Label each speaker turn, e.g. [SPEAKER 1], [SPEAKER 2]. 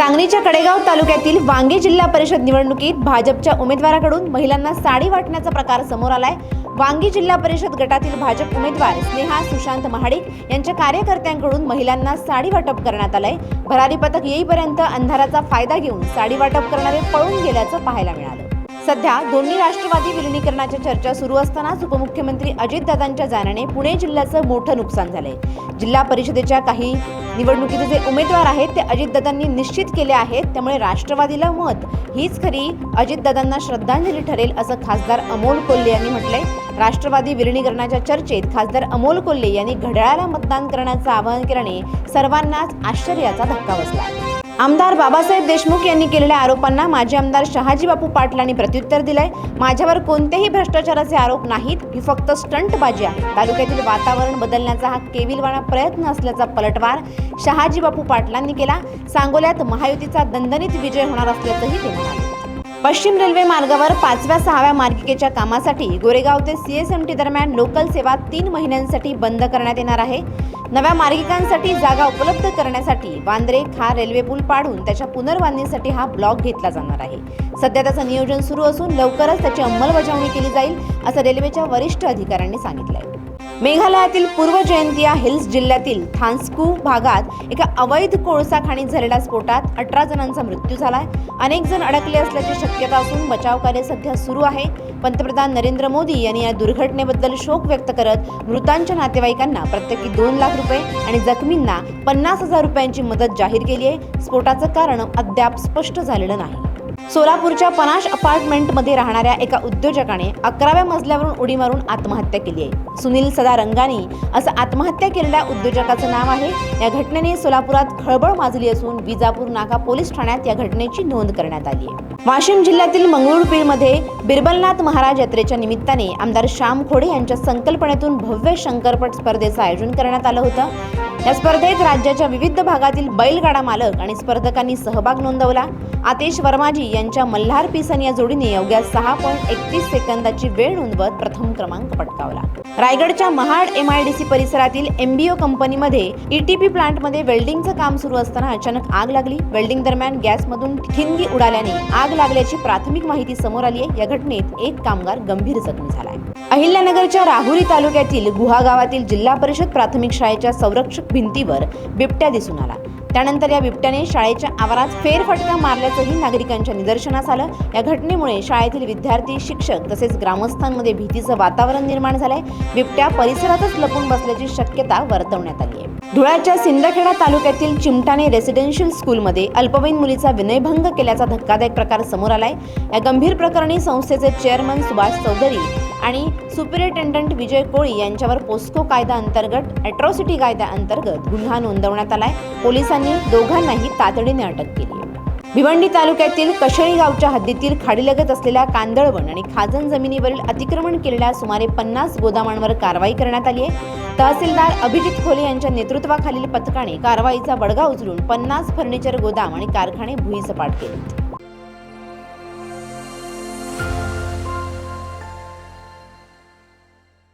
[SPEAKER 1] सांगलीच्या कडेगाव तालुक्यातील वांगे जिल्हा परिषद निवडणुकीत भाजपच्या उमेदवाराकडून महिलांना साडी वाटण्याचा प्रकार समोर आलाय. वांगी जिल्हा परिषद गटातील भाजप उमेदवार स्नेहा सुशांत महाडिक यांच्या कार्यकर्त्यांकडून महिलांना साडी वाटप करण्यात आलंय. भरारी पथक येईपर्यंत अंधाराचा फायदा घेऊन साडी वाटप करणारे पळून गेल्याचं पाहायला मिळालं. सध्या दोन्ही राष्ट्रवादी विलिनीकरणाच्या चर्चा सुरू असतानाच उपमुख्यमंत्री अजितदादांच्या जाण्याने पुणे जिल्ह्याचं मोठं नुकसान झालंय. जिल्हा परिषदेच्या काही निवडणुकीचे जे उमेदवार आहेत ते अजितदादांनी निश्चित केले आहेत. त्यामुळे राष्ट्रवादीला मत हीच खरी अजितदादांना श्रद्धांजली ठरेल असं खासदार अमोल कोल्हे यांनी म्हटलंय. राष्ट्रवादी विलिनीकरणाच्या चर्चेत खासदार अमोल कोल्हे यांनी घड्याळाला मतदान करण्याचं आवाहन केल्याने सर्वांनाच आश्चर्याचा धक्का बसला. आमदार बाबासाहेब देशमुख यांनी केलेल्या आरोपांना माजी आमदार शहाजी बापू पाटील प्रत्युत्तर दिलंय. माझ्यावर कोणतेही भ्रष्टाचाराचे आरोप नाहीत. ही फक्त स्टंटबाजी आहे. तालुक्यातील वातावरण बदलण्याचा हा केविलवाणा प्रयत्न असल्याचा पलटवार शहाजी बापू पाटलांनी केला. सांगोल्यात महायुतीचा दणदणीत विजय होणार असल्याचंही ते म्हणाले. पश्चिम रेल्वे मार्गावर पाचव्या सहाव्या मार्गिकेच्या कामासाठी गोरेगाव ते सीएसएमटी दरम्यान लोकल सेवा तीन महिन्यांसाठी बंद करण्यात येणार आहे. नव्या मार्गिकांसाठी जागा उपलब्ध करण्यासाठी वांद्रे खार रेल्वे पूल पाडून त्याच्या पुनर्बांधणीसाठी हा ब्लॉक घेतला जाणार आहे. सध्या त्याचं नियोजन सुरू असून लवकरच त्याची अंमलबजावणी केली जाईल असं रेल्वेच्या वरिष्ठ अधिकाऱ्यांनी सांगितलं आहे मेघालयातील पूर्व जयंतिया हिल्स जिल्ह्यातील थान्स्कू भागात एका अवैध कोळसा खाणीत झालेल्या स्फोटात अठरा जणांचा मृत्यू झालाय. अनेक जण अडकले असल्याची शक्यता असून बचाव कार्य सध्या सुरू आहे. पंतप्रधान नरेंद्र मोदी यांनी या दुर्घटनेबद्दल शोक व्यक्त करत मृतांच्या नातेवाईकांना प्रत्येकी दोन लाख रुपये आणि जखमींना पन्नास हजार रुपयांची मदत जाहीर केली आहे. स्फोटाचं कारण अद्याप स्पष्ट झालेलं नाही. सोलापूरच्या पनाश अपार्टमेंटमध्ये राहणाऱ्या एका उद्योजकाने अकराव्या मजल्यावरून उडी मारून आत्महत्या केली आहे. सुनील सदा रंगानी असं आत्महत्या केलेल्या उद्योजकाचं नाव आहे. या घटनेने सोलापुरात खळबळ माजली असून विजापूर नाका पोलीस ठाण्यात या घटनेची नोंद करण्यात आली आहे. वाशिम जिल्ह्यातील मंगरुळपीरमध्ये बिरबलनाथ महाराज यात्रेच्या निमित्ताने आमदार श्याम खोडे यांच्या संकल्पनेतून भव्य शंकरपट स्पर्धेचं आयोजन करण्यात आलं होतं. या स्पर्धेत राज्याच्या विविध भागातील बैलगाडा मालक आणि स्पर्धकांनी सहभाग नोंदवला. आतिश वर्माजी यांच्या मल्हार पिसन या जोडीने अवघ्या सहा पॉईंट एकतीस सेकंदाची वेळ नोंदवत प्रथम क्रमांक पटकावला. रायगडच्या Mahad M I D C परिसरातील एमबीओ कंपनीमध्ये ईटीपी प्लांटमध्ये वेल्डिंगचं काम सुरू असताना अचानक आग लागली. वेल्डिंग दरम्यान गॅसमधून ठिणगी उडाल्याने आग लागल्याची प्राथमिक माहिती समोर आली आहे. या घटनेत एक कामगार गंभीर जखमी झालाय. अहिल्यानगरच्या राहुरी तालुक्यातील गुहा गावातील जिल्हा परिषद प्राथमिक शाळेच्या संरक्षक भिंतीवर बिबट्या दिसून आला. त्यानंतर या बिबट्याने शाळेच्या आवारात फेरफटका मारल्याचंही नागरिकांच्या निदर्शनास आलं. या घटनेमुळे शाळेतील विद्यार्थी शिक्षक तसेच ग्रामस्थांमध्ये भीतीचं वातावरण निर्माण झालंय. बिबट्या परिसरातच लपून बसल्याची शक्यता वर्तवण्यात आली आहे. धुळ्याच्या सिंदखेडा तालुक्यातील चिमटाणे रेसिडेन्शियल स्कूलमध्ये अल्पवयीन मुलीचा विनयभंग केल्याचा धक्कादायक प्रकार समोर आलाय. या गंभीर प्रकरणी संस्थेचे चेअरमन सुभाष चौधरी आणि सुपरिटेंडंट विजय कोळी यांच्यावर पोस्को कायदा अंतर्गत अॅट्रॉसिटी कायद्या अंतर्गत गुन्हा नोंदवण्यात आलाय. पोलिसांनी दोघांनाही तातडीने अटक केली भिवंडी तालुक्यातील कशळी गावच्या हद्दीतील खाडीलगत असलेल्या कांदळवण आणि खाजण जमिनीवरील अतिक्रमण केलेल्या सुमारे पन्नास गोदामांवर कारवाई करण्यात आली आहे. तहसीलदार अभिजित खोले यांच्या नेतृत्वाखालील पथकाने कारवाईचा बडगा उचलून पन्नास फर्निचर गोदाम आणि कारखाने भुईसपाट केले